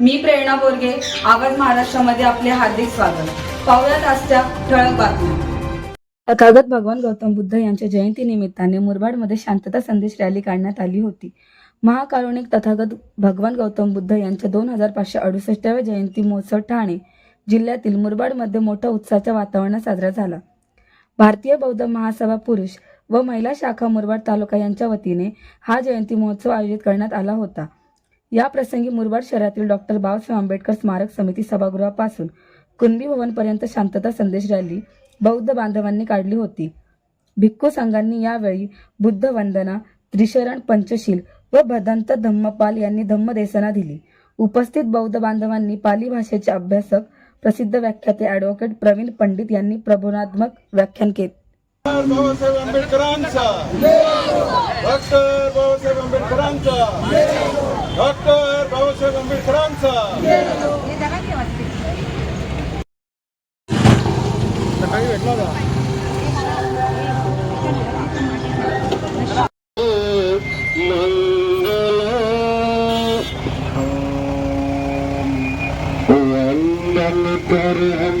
मी प्रेरणा बोरगे आवाज महाराष्ट्रामध्ये आपले हार्दिक स्वागत. पाहुयात आजच्या ठळक बातम्या. तथागत भगवान गौतम बुद्ध यांच्या जयंती निमित्ताने मुरबाडमध्ये शांतता संदेश रॅली काढण्यात आली होती. महाकारुणिक तथागत भगवान गौतम बुद्ध यांच्या दोन हजार पाचशे अडुसष्टाव्या जयंती महोत्सव ठाणे जिल्ह्यातील मुरबाडमध्ये मोठ्या उत्साहाच्या वातावरणात साजरा झाला. भारतीय बौद्ध महासभा पुरुष व महिला शाखा मुरबाड तालुका यांच्या वतीने हा जयंती महोत्सव आयोजित करण्यात आला होता. या प्रसंगी मुरबाड शहरातील डॉक्टर बाबासाहेब आंबेडकर स्मारक समिती सभागृहापासून कुणबी भवनपर्यंत शांतता संदेश रॅली बौद्ध बांधवांनी काढली होती. भिक्खू संघांनी यावेळी बुद्ध वंदना त्रिशरण पंचशील व भदंत धम्मपाल यांनी धम्मदेसना दिली. उपस्थित बौद्ध बांधवांनी पाली भाषेचे अभ्यासक प्रसिद्ध व्याख्याते ॲडव्होकेट प्रवीण पंडित यांनी प्रबोधनात्मक व्याख्यान केले. बाबासाहेब आंबेडकरांचा. डॉक्टर बाबासाहेब आंबेडकरांचा. डॉक्टर बाबासाहेब आंबेडकरांचा. सकाळी भेटला होता वंदन कर हम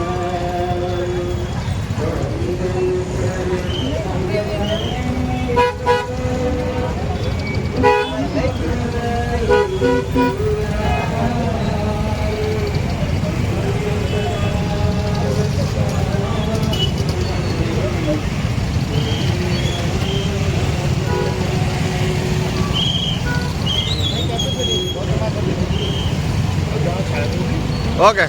ओके.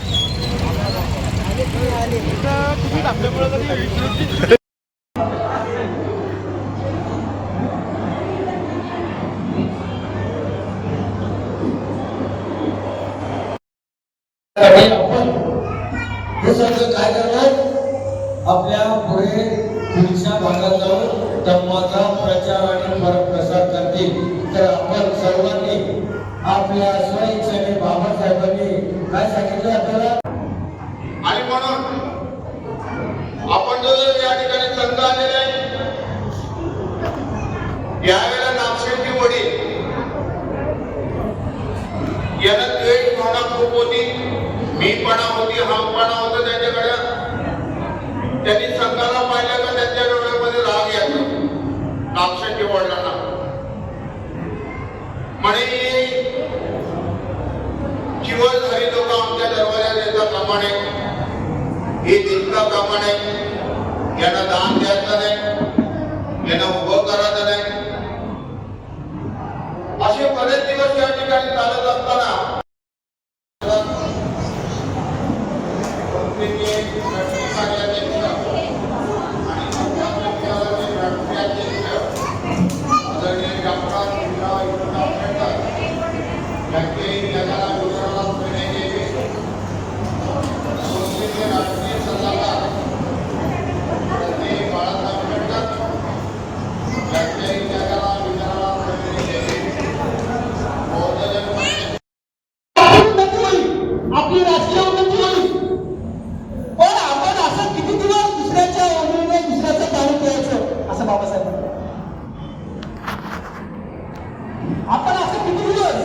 हे सगळं काय करणार? आपल्या पुढे पुढच्या भागात जाऊन धम्माचा प्रचार आणि पर- प्रसार करतील. तर आपण सर्वांनी आपल्या स्वइच्छेने काय सांगितलं आपल्याला? आणि म्हणून आपण जो या ठिकाणी संघ आलेला आहे यावेळेला नागशेट्टी वडील याला द्वेष भावना खूप होती. मीपणा होती हमपणा होता त्यांच्याकडे. त्यांनी संघाला दरवाज्यात येतात कामाने हे दिसता कामाने यांना दान द्यायचं नाही यांना उभं करायचं आपली राजकीय उन्नती होईल. पण आपण असं किती दिवस दुसऱ्याच्या ओळीने दुसऱ्याचं चालू द्यायचं असं बाबासाहेब आपण असं किती दिवस?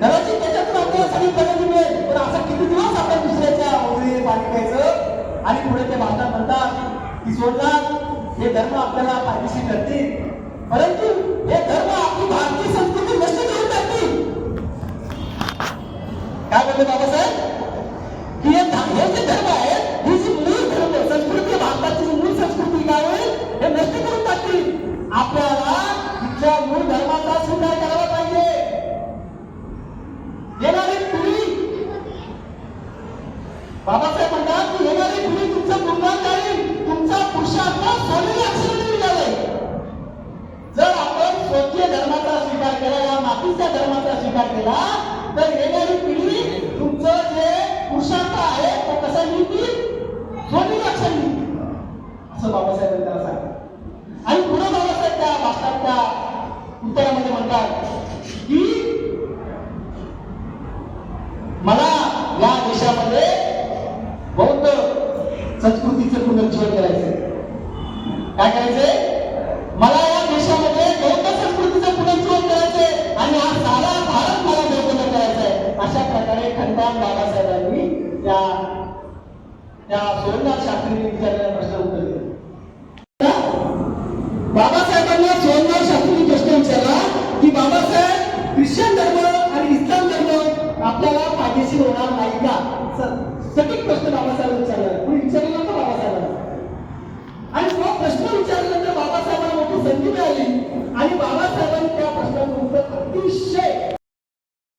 कदाचित त्याच्यातून आपल्याला सगळी प्रगती मिळेल पण असं किती दिवस आपण दुसऱ्याच्या ओळीने पाणी प्यायचं? आणि पुढे ते भारतात म्हणतात की सोडणार हे धर्म आपल्याला फायदेशीर करतील. परंतु हे धर्म आपली भारतीय संस्कृती काय बोलले बाबासाहेब? की हे जे धर्म आहे ही जी मूळ धर्म संस्कृती भारताची जी मूळ संस्कृती काय होईल? हे नष्ट करून टाकतील. आपल्याला तिच्या मूळ धर्माचा स्वीकार करावा पाहिजे. येणारी पिढी बाबासाहेब म्हणतात की येणारी पिढी तुमचं गुणगान गाईल तुमचा पुरुषार्थ सोनेरी अक्षर निघालाय जर आपण स्वकीय धर्माचा स्वीकार केला या मातीच्या धर्माचा स्वीकार केला असं बाबासाहेबांनी त्याला सांगितलं आणि पुढे बाबासाहेब त्या भाषणात त्या उत्तरामध्ये म्हणतात की मला या देशामध्ये बौद्ध संस्कृतीचं पुनर्जीवन करायचंय. काय करायचंय? मला या देशामध्ये बौद्ध संस्कृतीचं पुनर्जीवन करायचंय आणि हा सारा भारत मला बौद्ध करायचा आहे अशा प्रकारे खंडाम बाबासाहेबांनी त्या त्या सोमनाथ शास्त्रींनी विचारलेला Sir, second